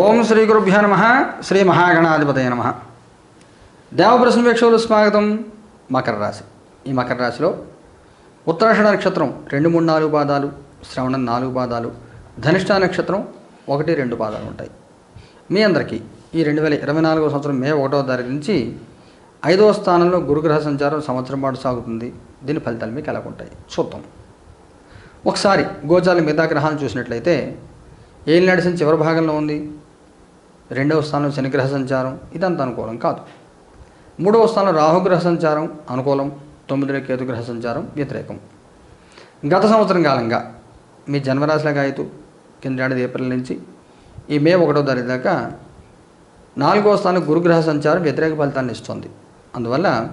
ఓం శ్రీ గురుభ్యో నమ. శ్రీ మహాగణాధిపతయ నమ. దేవప్రశ్న వీక్షకులు స్వాగతం. మకర రాశి. ఈ మకర రాశిలో ఉత్తరాషణ నక్షత్రం రెండు మూడు నాలుగు పాదాలు శ్రవణం నాలుగు పాదాలు ధనిష్ట నక్షత్రం ఒకటి రెండు పాదాలు ఉంటాయి. మీ అందరికీ ఈ రెండు వేల ఇరవై నాలుగో సంవత్సరం మే ఒకటో తారీఖు నుంచి ఐదవ స్థానంలో గురుగ్రహ సంచారం సంవత్సరం పాటు సాగుతుంది. దీని ఫలితాలు మీకు ఎలా ఉంటాయి చూద్దాం. ఒకసారి గోచాల మిగతా గ్రహాలను చూసినట్లయితే ఏం నడిచిన చివరి భాగంలో ఉంది. రెండవ స్థానంలో శనిగ్రహ సంచారం ఇదంత అనుకూలం కాదు. మూడవ స్థానంలో రాహుగ్రహ సంచారం అనుకూలం. తొమ్మిదిలో కేతుగ్రహ సంచారం వ్యతిరేకం. గత సంవత్సరం కాలంగా మీ జన్మరాశిలో గాయతు కింద ఏప్రిల్ నుంచి ఈ మే ఒకటో తారీఖు దాకా నాలుగవ స్థానం గురుగ్రహ సంచారం వ్యతిరేక ఫలితాన్ని ఇస్తుంది. అందువల్ల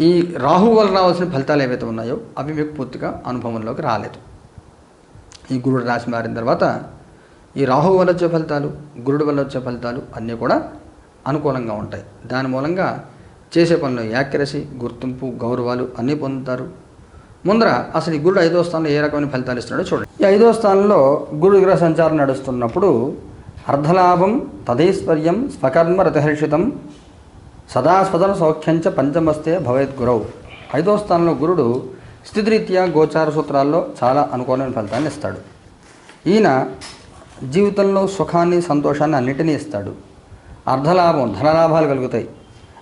ఈ రాహు వల్ల రావాల్సిన ఫలితాలు ఏవైతే ఉన్నాయో అవి మీకు పూర్తిగా అనుభవంలోకి రాలేదు. ఈ గురుడు రాశి మారిన తర్వాత ఈ రాహు వల్ల వచ్చే ఫలితాలు గురుడు వల్ల వచ్చే ఫలితాలు అన్నీ కూడా అనుకూలంగా ఉంటాయి. దాని మూలంగా చేసే పనిలో యాక్యురసీ గుర్తింపు గౌరవాలు అన్నీ పొందుతారు. ముందర అసలు ఈ గురుడు ఐదో స్థానంలో ఏ రకమైన ఫలితాలు ఇస్తున్నాడో చూడండి. ఈ ఐదో స్థానంలో గురు గ్రహ సంచారం నడుస్తున్నప్పుడు అర్ధలాభం తదైశ్వర్యం స్వకర్మ రతహర్షితం సదాస్వదన సౌఖ్యంచ పంచమస్తే భవేత్ గురవు ఐదో స్థానంలో గురుడు స్థితిరీత్యా గోచార సూత్రాల్లో చాలా అనుకూలమైన ఫలితాన్ని ఇస్తాడు. ఈయన జీవితంలో సుఖాన్ని సంతోషాన్ని అన్నిటినీ ఇస్తాడు. అర్ధలాభం ధనలాభాలు కలుగుతాయి.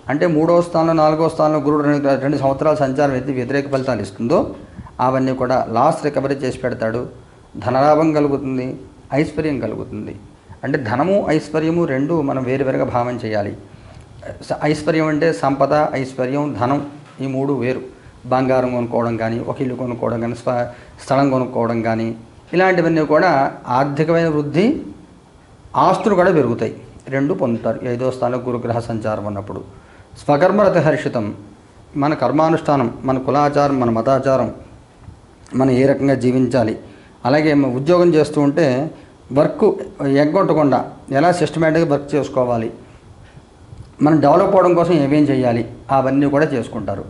అంటే మూడో స్థానంలో నాలుగో స్థానంలో గురుడు రెండు సంవత్సరాల సంచారం అయితే వ్యతిరేక ఫలితాలు ఇస్తుందో అవన్నీ కూడా లాస్ రికవరీ చేసి పెడతాడు. ధనలాభం కలుగుతుంది ఐశ్వర్యం కలుగుతుంది. అంటే ధనము ఐశ్వర్యము రెండు మనం వేరువేరుగా భావం చేయాలి. ఐశ్వర్యం అంటే సంపద ఐశ్వర్యం ధనం ఈ మూడు వేరు. బంగారం కొనుక్కోవడం కానీ ఒక ఇల్లు కొనుక్కోవడం కానీ స్థలం కొనుక్కోవడం కానీ ఇలాంటివన్నీ కూడా ఆర్థికమైన వృద్ధి ఆస్తులు కూడా పెరుగుతాయి. రెండు పొందుతారు. ఐదో స్థానం గురుగ్రహ సంచారం ఉన్నప్పుడు స్వకర్మరత హర్షితం. మన కర్మానుష్ఠానం మన కులాచారం మన మతాచారం మనం ఏ రకంగా జీవించాలి? అలాగే ఉద్యోగం చేస్తూ ఉంటే వర్క్ ఎగ్గొట్టకుండా ఎలా సిస్టమేటిక్గా వర్క్ చేసుకోవాలి? మనం డెవలప్ అవడం కోసం ఏమేం చేయాలి? అవన్నీ కూడా చేసుకుంటారు.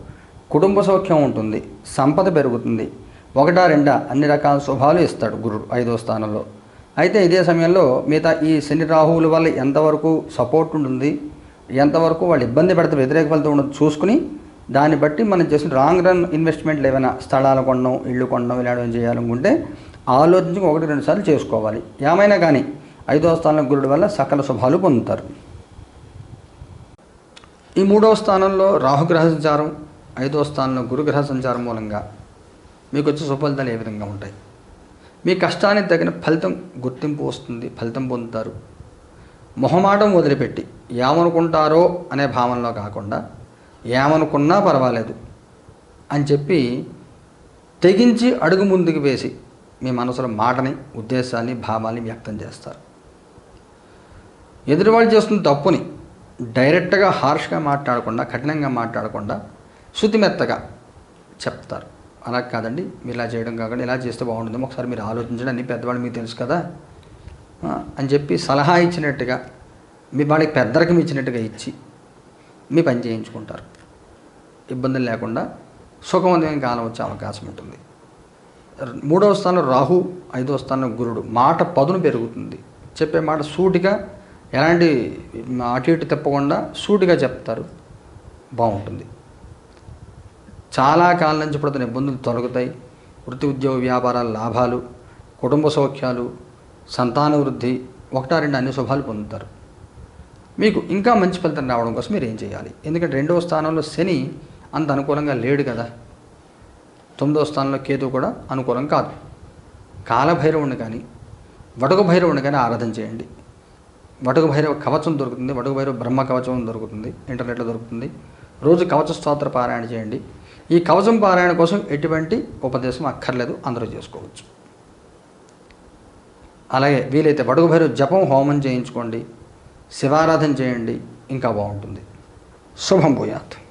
కుటుంబ సౌఖ్యం ఉంటుంది. సంపద పెరుగుతుంది. ఒకటా రెండా అన్ని రకాల శుభాలు ఇస్తాడు గురుడు ఐదో స్థానంలో. అయితే ఇదే సమయంలో మిగతా ఈ శని రాహువుల వల్ల ఎంతవరకు సపోర్ట్ ఉంటుంది ఎంతవరకు వాళ్ళు ఇబ్బంది పెడితే వ్యతిరేక ఫలితం ఉండదు చూసుకుని దాన్ని బట్టి మనం చేసిన రాంగ్ రన్ ఇన్వెస్ట్మెంట్లు ఏమైనా స్థలాలు కొనడం ఇళ్ళు కొనడం ఇలాంటివి చేయాలనుకుంటే ఆలోచించి ఒకటి రెండు సార్లు చేసుకోవాలి. ఏమైనా కానీ ఐదో స్థానంలో గురుడు వల్ల సకల శుభాలు పొందుతారు. ఈ మూడవ స్థానంలో రాహుగ్రహ సంచారం ఐదవ స్థానంలో గురుగ్రహ సంచారం మూలంగా మీకు వచ్చే సుఫలితాలు ఏ విధంగా ఉంటాయి? మీ కష్టానికి తగిన ఫలితం గుర్తింపు వస్తుంది ఫలితం పొందుతారు. మొహమాటం వదిలిపెట్టి ఏమనుకుంటారో అనే భావనలో కాకుండా ఏమనుకున్నా పర్వాలేదు అని చెప్పి తెగించి అడుగు ముందుకు వేసి మీ మనసులో మాటని ఉద్దేశాన్ని భావాన్ని వ్యక్తం చేస్తారు. ఎదుటివాళ్ళు చేస్తున్న తప్పుని డైరెక్ట్గా హార్ష్గా మాట్లాడకుండా కఠినంగా మాట్లాడకుండా శుతిమెత్తగా చెప్తారు. అలా కాదండి. మీరు ఇలా చేయడం కాకుండా ఇలా చేస్తే బాగుంటుంది. ఒకసారి మీరు ఆలోచించండి. అన్ని పెద్దవాళ్ళు మీకు తెలుసు కదా. అని చెప్పి సలహా ఇచ్చినట్టుగా మీ వాళ్ళకి పెద్దరకం ఇచ్చినట్టుగా ఇచ్చి మీ పని చేయించుకుంటారు. ఇబ్బందులు లేకుండా సుఖవంతమైన కాలం వచ్చే అవకాశం ఉంటుంది. మూడవ స్థానంలో రాహు ఐదవ స్థానం గురుడు. మాట పదును పెరుగుతుంది. చెప్పే మాట సూటిగా ఎలాంటి అటు ఇటు తిప్పకుండా సూటిగా చెప్తారు. బాగుంటుంది. చాలా కాలం నుంచి పడుతున్న ఇబ్బందులు తొలగుతాయి. వృత్తి ఉద్యోగ వ్యాపారాల లాభాలు కుటుంబ సౌఖ్యాలు సంతాన వృద్ధి ఒకటా రెండు అన్ని శుభాలు పొందుతారు. మీకు ఇంకా మంచి ఫలితం రావడం కోసం మీరు ఏం చేయాలి? ఎందుకంటే రెండవ స్థానంలో శని అంత అనుకూలంగా లేడు కదా. తొమ్మిదవ స్థానంలో కేతు కూడా అనుకూలం కాదు. కాలభైరవుని కానీ వడకు భైరవుని కానీ ఆరాధన చేయండి. వటుక భైరవ కవచం దొరుకుతుంది. వటుక భైరవ బ్రహ్మ కవచం దొరుకుతుంది. ఇంటర్నెట్లో దొరుకుతుంది. రోజు కవచ స్తోత్ర పారాయణ చేయండి. ఈ కవచం పారాయణ కోసం ఎటువంటి ఉపదేశం అక్కర్లేదు. అందరూ చేసుకోవచ్చు. అలాగే వీలైతే వడుగుభైరు జపం హోమం చేయించుకోండి. శివారాధన చేయండి. ఇంకా బాగుంటుంది. శుభం భూయాత్.